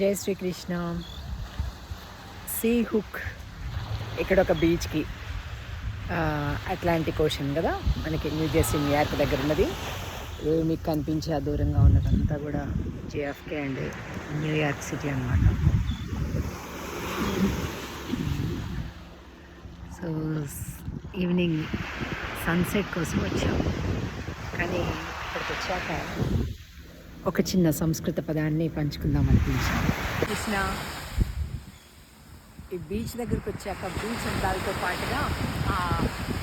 జై Srikrishna. See hook ఇక్కడ ఒక బీచ్కి అట్లాంటిక్ ఓషన్ కదా? మనకి న్యూ జెర్సీ న్యూయార్క్ దగ్గర ఉన్నది. మీకు కనిపించే ఆ దూరంగా ఉన్నదంతా కూడా JFK and New York city అనమాట సో ఈవినింగ్ సన్సెట్ కోసం వచ్చాం. కానీ ఇక్కడికి వచ్చాక ఒక చిన్న సంస్కృత పదాన్ని పంచుకుందాం అనిపించింది. కృష్ణ ఈ బీచ్ దగ్గరికి వచ్చాక బీచ్ అందాలతో పాటుగా ఆ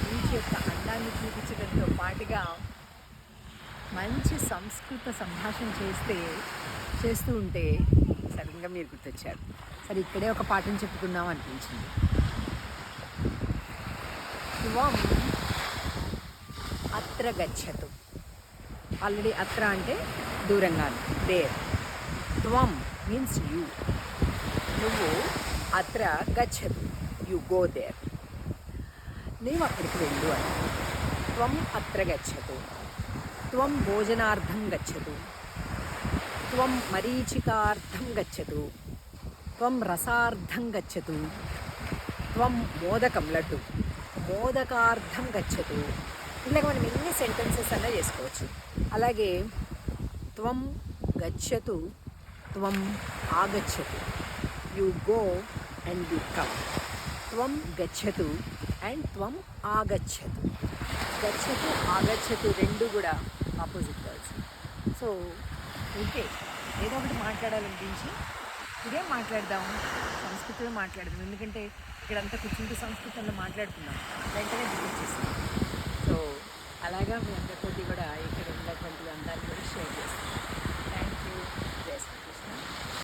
బీచ్ యొక్క అందాన్ని చూపించడంతో పాటుగా మంచి సంస్కృత సంభాషణ చేస్తే చేస్తూ ఉంటే సడన్గా మీరు గుర్తొచ్చారు. సరే ఇక్కడే ఒక పాఠం చెప్పుకుందాం అనిపించింది. శివం అత్ర గచ్చతు. ఆల్రెడీ అత్ర అంటే దూరంగా దేర్ త్వం మీన్స్ యూ నువ్వు అత్ర గచ్చదు. యు గో దేర్ నీవు అక్కడికి వెళ్ళు అని. త్వం అత్ర గచ్చదు. త్వం భోజనార్థం గచ్చదు. త్వం మరీచికార్థం గచ్చదు. త్వం రసార్థం గచ్చదు. త్వం మోదకం లడ్డు. మోదకార్థం గచ్చదు. ఇలాగ మనం ఎన్ని సెంటెన్సెస్ అన్నా చేసుకోవచ్చు. అలాగే త్వం గచ్చతు త్వం ఆగచ్చతు. You go and you come త్వం గచ్చతు అండ్ త్వం ఆగచ్చతు. గచ్చతు ఆగచ్చతు రెండు కూడా ఆపోజిట్ వర్డ్స్ సో ఓకే ఏదో ఒకటి మాట్లాడాలనిపించి ఇదే మాట్లాడదాం. సంస్కృతిలో మాట్లాడదాం. ఎందుకంటే ఇక్కడంతా కూర్చుంటూ సంస్కృతంలో మాట్లాడుతున్నాం వెంటనే గుర్తొచ్చేస్తాం సో అలాగా మీ అందరితోటి కూడా ఇక్కడ ఉన్నటువంటి అందాన్ని కూడా